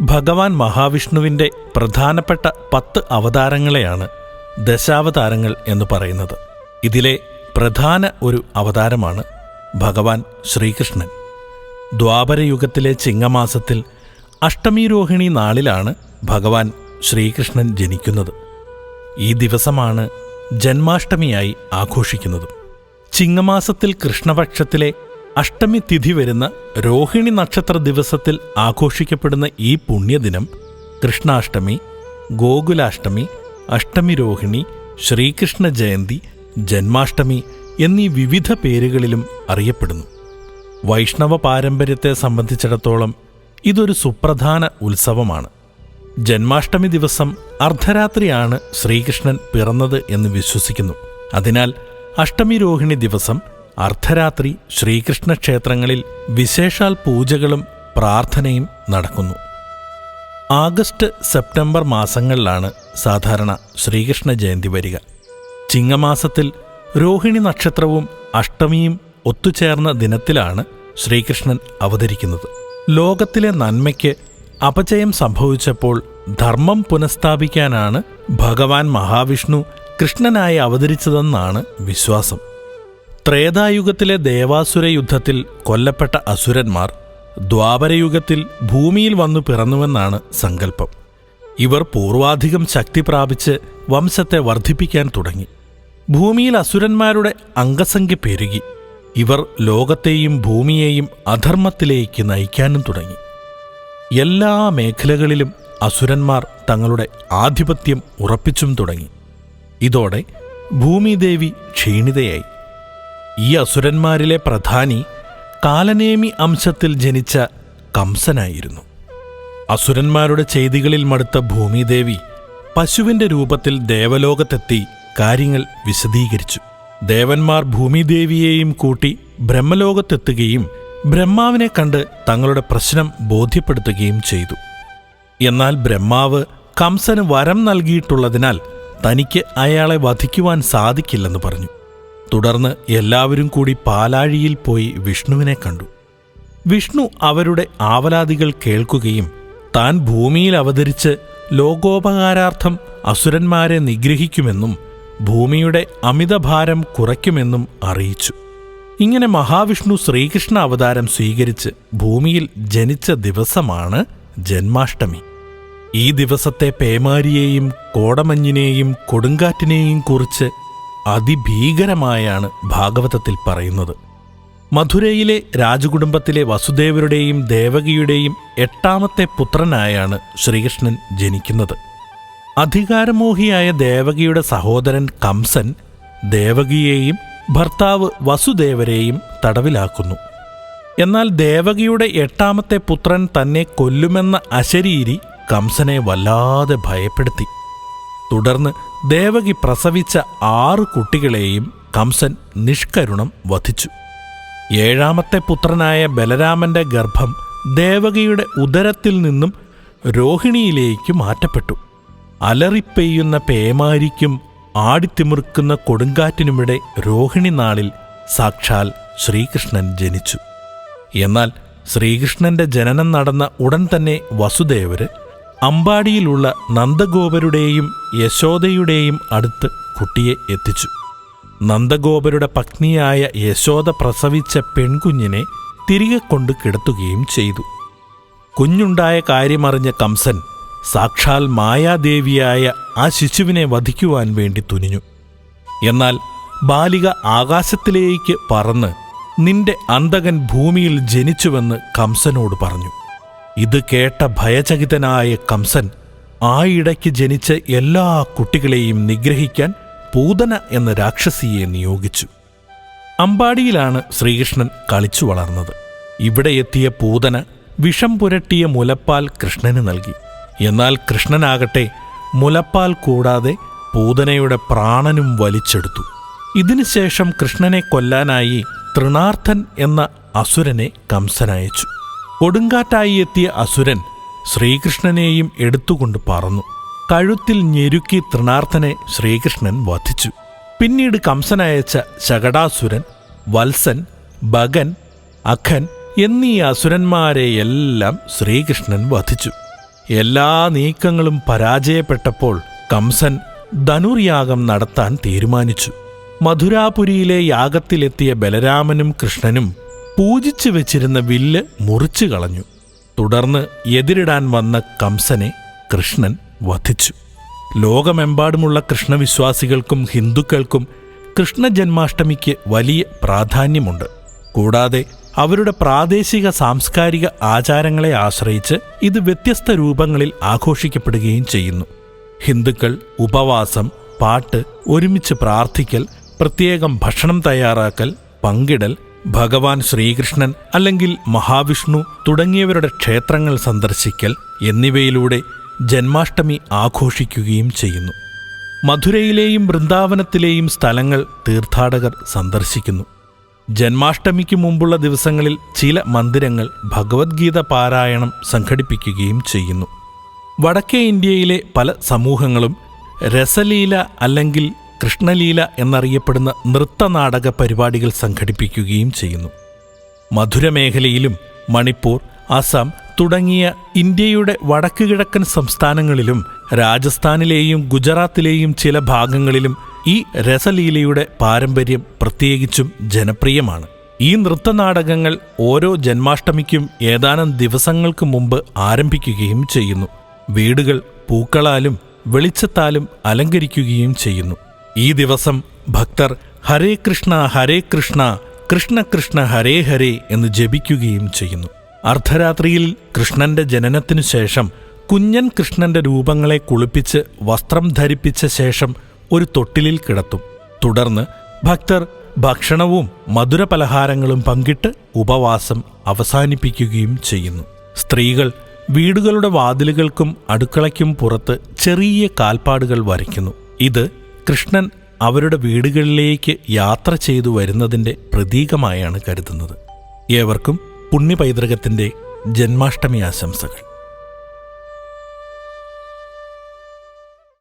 ഭഗവാൻ മഹാവിഷ്ണുവിന്റെ പ്രധാനപ്പെട്ട പത്ത് അവതാരങ്ങളെയാണ് ദശാവതാരങ്ങൾ എന്ന് പറയുന്നത്. ഇതിലെ പ്രധാന ഒരു അവതാരമാണ് ഭഗവാൻ ശ്രീകൃഷ്ണൻ. ദ്വാപരയുഗത്തിലെ ചിങ്ങമാസത്തിൽ അഷ്ടമീരോഹിണി നാളിലാണ് ഭഗവാൻ ശ്രീകൃഷ്ണൻ ജനിക്കുന്നത്. ഈ ദിവസമാണ് ജന്മാഷ്ടമിയായി ആഘോഷിക്കുന്നത്. ചിങ്ങമാസത്തിൽ കൃഷ്ണപക്ഷത്തിലെ അഷ്ടമി തിഥി വരുന്ന രോഹിണി നക്ഷത്ര ദിവസത്തിൽ ആഘോഷിക്കപ്പെടുന്ന ഈ പുണ്യദിനം കൃഷ്ണാഷ്ടമി ഗോകുലാഷ്ടമി അഷ്ടമി രോഹിണി ശ്രീകൃഷ്ണ ജയന്തി ജന്മാഷ്ടമി എന്നീ വിവിധ പേരുകളിലും അറിയപ്പെടുന്നു. വൈഷ്ണവ പാരമ്പര്യത്തെ സംബന്ധിച്ചിടത്തോളം ഇതൊരു സുപ്രധാന ഉത്സവമാണ്. ജന്മാഷ്ടമി ദിവസം അർദ്ധരാത്രിയാണ് ശ്രീകൃഷ്ണൻ പിറന്നത് എന്ന് വിശ്വസിക്കുന്നു. അതിനാൽ അഷ്ടമി രോഹിണി ദിവസം അർദ്ധരാത്രി ശ്രീകൃഷ്ണ ക്ഷേത്രങ്ങളിൽ വിശേഷാൽ പൂജകളും പ്രാർത്ഥനയും നടക്കുന്നു. ആഗസ്റ്റ് സെപ്റ്റംബർ മാസങ്ങളിലാണ് സാധാരണ ശ്രീകൃഷ്ണ ജയന്തി വരിക. ചിങ്ങമാസത്തിൽ രോഹിണി നക്ഷത്രവും അഷ്ടമിയും ഒത്തുചേർന്ന ദിനത്തിലാണ് ശ്രീകൃഷ്ണൻ അവതരിക്കുന്നത്. ലോകത്തിലെ നന്മയ്ക്ക് അപചയം സംഭവിച്ചപ്പോൾ ധർമ്മം പുനഃസ്ഥാപിക്കാനാണ് ഭഗവാൻ മഹാവിഷ്ണു കൃഷ്ണനായി അവതരിച്ചതെന്നാണ് വിശ്വാസം. ത്രേതായുഗത്തിലെ ദേവാസുര യുദ്ധത്തിൽ കൊല്ലപ്പെട്ട അസുരന്മാർ ദ്വാപരയുഗത്തിൽ ഭൂമിയിൽ വന്നു പിറന്നുവെന്നാണ് സങ്കല്പം. ഇവർ പൂർവാധികം ശക്തി പ്രാപിച്ച് വംശത്തെ വർദ്ധിപ്പിക്കാൻ തുടങ്ങി. ഭൂമിയിൽ അസുരന്മാരുടെ അംഗസംഖ്യ പെരുകി. ഇവർ ലോകത്തെയും ഭൂമിയെയും അധർമ്മത്തിലേക്ക് നയിക്കാനും തുടങ്ങി. എല്ലാ മേഖലകളിലും അസുരന്മാർ തങ്ങളുടെ ആധിപത്യം ഉറപ്പിച്ചും തുടങ്ങി. ഇതോടെ ഭൂമിദേവി ക്ഷീണിതയായി. ഈ അസുരന്മാരിലെ പ്രധാനി കാലനേമി അംശത്തിൽ ജനിച്ച കംസനായിരുന്നു. അസുരന്മാരുടെ ചെയ്തികളിൽ മടുത്ത ഭൂമിദേവി പശുവിന്റെ രൂപത്തിൽ ദേവലോകത്തെത്തി കാര്യങ്ങൾ വിശദീകരിച്ചു. ദേവന്മാർ ഭൂമിദേവിയെയും കൂട്ടി ബ്രഹ്മലോകത്തെത്തുകയും ബ്രഹ്മാവിനെ കണ്ട് തങ്ങളുടെ പ്രശ്നം ബോധ്യപ്പെടുത്തുകയും ചെയ്തു. എന്നാൽ ബ്രഹ്മാവ് കംസന് വരം നൽകിയിട്ടുള്ളതിനാൽ തനിക്ക് അയാളെ വധിക്കുവാൻ സാധിക്കില്ലെന്ന് പറഞ്ഞു. തുടർന്ന് എല്ലാവരും കൂടി പാലാഴിയിൽ പോയി വിഷ്ണുവിനെ കണ്ടു. വിഷ്ണു അവരുടെ ആവലാതികൾ കേൾക്കുകയും താൻ ഭൂമിയിൽ അവതരിച്ച് ലോകോപകാരാർത്ഥം അസുരന്മാരെ നിഗ്രഹിക്കുമെന്നും ഭൂമിയുടെ അമിതഭാരം കുറയ്ക്കുമെന്നും അറിയിച്ചു. ഇങ്ങനെ മഹാവിഷ്ണു ശ്രീകൃഷ്ണ അവതാരം സ്വീകരിച്ച് ഭൂമിയിൽ ജനിച്ച ദിവസമാണ് ജന്മാഷ്ടമി. ഈ ദിവസത്തെ പേമാരിയെയും കോടമഞ്ഞിനെയും കൊടുങ്കാറ്റിനെയും കുറിച്ച് അതിഭീകരമായാണ് ഭാഗവതത്തിൽ പറയുന്നത്. മധുരയിലെ രാജകുടുംബത്തിലെ വസുദേവരുടെയും ദേവകിയുടെയും എട്ടാമത്തെ പുത്രനായാണ് ശ്രീകൃഷ്ണൻ ജനിക്കുന്നത്. അധികാരമോഹിയായ ദേവകിയുടെ സഹോദരൻ കംസൻ ദേവകിയെയും ഭർത്താവ് വസുദേവരെയും തടവിലാക്കുന്നു. എന്നാൽ ദേവകിയുടെ എട്ടാമത്തെ പുത്രൻ തന്നെ കൊല്ലുമെന്ന അശരീരി കംസനെ വല്ലാതെ ഭയപ്പെടുത്തി. തുടർന്ന് ദേവകി പ്രസവിച്ച ആറ് കുട്ടികളെയും കംസൻ നിഷ്കരുണം വധിച്ചു. ഏഴാമത്തെ പുത്രനായ ബലരാമന്റെ ഗർഭം ദേവകിയുടെ ഉദരത്തിൽ നിന്നും രോഹിണിയിലേക്ക് മാറ്റപ്പെട്ടു. അലറിപ്പെയ്യുന്ന പേമാരിക്കും ആടിത്തിമിർക്കുന്ന കൊടുങ്കാറ്റിനുമിടെ രോഹിണി നാളിൽ സാക്ഷാൽ ശ്രീകൃഷ്ണൻ ജനിച്ചു. എന്നാൽ ശ്രീകൃഷ്ണന്റെ ജനനം നടന്ന ഉടൻ തന്നെ വസുദേവര് അമ്പാടിയിലുള്ള നന്ദഗോപരുടെയും യശോദയുടെയും അടുത്ത് കുട്ടിയെ എത്തിച്ചു. നന്ദഗോപരുടെ പത്നിയായ യശോദ പ്രസവിച്ച പെൺകുഞ്ഞിനെ തിരികെ കൊണ്ട് കിടത്തുകയും ചെയ്തു. കുഞ്ഞുണ്ടായ കാര്യമറിഞ്ഞ കംസൻ സാക്ഷാൽ മായാദേവിയായ ആ ശിശുവിനെ വധിക്കുവാൻ വേണ്ടി തുനിഞ്ഞു. എന്നാൽ ബാലിക ആകാശത്തിലേക്ക് പറന്ന് നിന്റെ അന്തകൻ ഭൂമിയിൽ ജനിച്ചുവെന്ന് കംസനോട് പറഞ്ഞു. ഇത് കേട്ട ഭയചകിതനായ കംസൻ ആ ഇടയ്ക്ക് ജനിച്ച എല്ലാ കുട്ടികളെയും നിഗ്രഹിക്കാൻ പൂതന എന്ന രാക്ഷസിയെ നിയോഗിച്ചു. അമ്പാടിയിലാണ് ശ്രീകൃഷ്ണൻ കളിച്ചു വളർന്നത്. ഇവിടെ എത്തിയ പൂതന വിഷം പുരട്ടിയ മുലപ്പാൽ കൃഷ്ണന് നൽകി. എന്നാൽ കൃഷ്ണനാകട്ടെ മുലപ്പാൽ കൂടാതെ പൂതനയുടെ പ്രാണനും വലിച്ചെടുത്തു. ഇതിനുശേഷം കൃഷ്ണനെ കൊല്ലാനായി തൃണാർത്ഥൻ എന്ന അസുരനെ കംസനയച്ചു കൊടുങ്കാറ്റായി എത്തിയ അസുരൻ ശ്രീകൃഷ്ണനെയും എടുത്തുകൊണ്ട് പറന്നു. കഴുത്തിൽ ഞെരുക്കി തൃണാർത്ഥനെ ശ്രീകൃഷ്ണൻ വധിച്ചു. പിന്നീട് കംസനയച്ച ശകടാസുരൻ വത്സൻ ഭഗൻ അഖൻ എന്നീ അസുരന്മാരെയെല്ലാം ശ്രീകൃഷ്ണൻ വധിച്ചു. എല്ലാ നീക്കങ്ങളും പരാജയപ്പെട്ടപ്പോൾ കംസൻ ധനുർയാഗം നടത്താൻ തീരുമാനിച്ചു. മധുരാപുരിയിലെ യാഗത്തിലെത്തിയ ബലരാമനും കൃഷ്ണനും പൂജിച്ചു വെച്ചിരുന്ന വില്ല് മുറിച്ചു കളഞ്ഞു. തുടർന്ന് എതിരിടാൻ വന്ന കംസനെ കൃഷ്ണൻ വധിച്ചു. ലോകമെമ്പാടുമുള്ള കൃഷ്ണവിശ്വാസികൾക്കും ഹിന്ദുക്കൾക്കും കൃഷ്ണജന്മാഷ്ടമിക്ക് വലിയ പ്രാധാന്യമുണ്ട്. കൂടാതെ അവരുടെ പ്രാദേശിക സാംസ്കാരിക ആചാരങ്ങളെ ആശ്രയിച്ച് ഇത് വ്യത്യസ്ത രൂപങ്ങളിൽ ആഘോഷിക്കപ്പെടുകയും ചെയ്യുന്നു. ഹിന്ദുക്കൾ ഉപവാസം പാട്ട് ഒരുമിച്ച് പ്രാർത്ഥിക്കൽ പ്രത്യേകം ഭക്ഷണം തയ്യാറാക്കൽ പങ്കിടൽ ഭഗവാൻ ശ്രീകൃഷ്ണൻ അല്ലെങ്കിൽ മഹാവിഷ്ണു തുടങ്ങിയവരുടെ ക്ഷേത്രങ്ങൾ സന്ദർശിക്കൽ എന്നിവയിലൂടെ ജന്മാഷ്ടമി ആഘോഷിക്കുകയും ചെയ്യുന്നു. മധുരയിലെയും വൃന്ദാവനത്തിലെയും സ്ഥലങ്ങൾ തീർത്ഥാടകർ സന്ദർശിക്കുന്നു. ജന്മാഷ്ടമിക്ക് മുമ്പുള്ള ദിവസങ്ങളിൽ ചില മന്ദിരങ്ങൾ ഭഗവത്ഗീത പാരായണം സംഘടിപ്പിക്കുകയും ചെയ്യുന്നു. വടക്കേ ഇന്ത്യയിലെ പല സമൂഹങ്ങളും രസലീല അല്ലെങ്കിൽ കൃഷ്ണലീല എന്നറിയപ്പെടുന്ന നൃത്തനാടക പരിപാടികൾ സംഘടിപ്പിക്കുകയും ചെയ്യുന്നു. മധുരമേഖലയിലും മണിപ്പൂർ അസം തുടങ്ങിയ ഇന്ത്യയുടെ വടക്കുകിഴക്കൻ സംസ്ഥാനങ്ങളിലും രാജസ്ഥാനിലെയും ഗുജറാത്തിലെയും ചില ഭാഗങ്ങളിലും ഈ രസലീലയുടെ പാരമ്പര്യം പ്രത്യേകിച്ചും ജനപ്രിയമാണ്. ഈ നൃത്തനാടകങ്ങൾ ഓരോ ജന്മാഷ്ടമിക്കും ഏതാനും ദിവസങ്ങൾക്ക് മുമ്പ് ആരംഭിക്കുകയും ചെയ്യുന്നു. വീടുകൾ പൂക്കളാലും വെളിച്ചത്താലും അലങ്കരിക്കുകയും ചെയ്യുന്നു. ഈ ദിവസം ഭക്തർ ഹരേ കൃഷ്ണ ഹരേ കൃഷ്ണ കൃഷ്ണ കൃഷ്ണ ഹരേ ഹരേ എന്ന് ജപിക്കുകയും ചെയ്യുന്നു. അർദ്ധരാത്രിയിൽ കൃഷ്ണന്റെ ജനനത്തിനു ശേഷം കുഞ്ഞൻ കൃഷ്ണന്റെ രൂപങ്ങളെ കുളിപ്പിച്ച് വസ്ത്രം ധരിപ്പിച്ച ശേഷം ഒരു തൊട്ടിലിൽ കിടത്തും. തുടർന്ന് ഭക്തർ ഭക്ഷണവും മധുരപലഹാരങ്ങളും പങ്കിട്ട് ഉപവാസം അവസാനിപ്പിക്കുകയും ചെയ്യുന്നു. സ്ത്രീകൾ വീടുകളുടെ വാതിലുകൾക്കും അടുക്കളയ്ക്കും പുറത്ത് ചെറിയ കാൽപ്പാടുകൾ വരയ്ക്കുന്നു. ഇത് കൃഷ്ണൻ അവരുടെ വീടുകളിലേക്ക് യാത്ര ചെയ്തു വരുന്നതിന്റെ പ്രതീകമായാണ് കരുതുന്നത്. ഏവർക്കും പുണ്യപൈതൃകത്തിന്റെ ജന്മാഷ്ടമി ആശംസകൾ.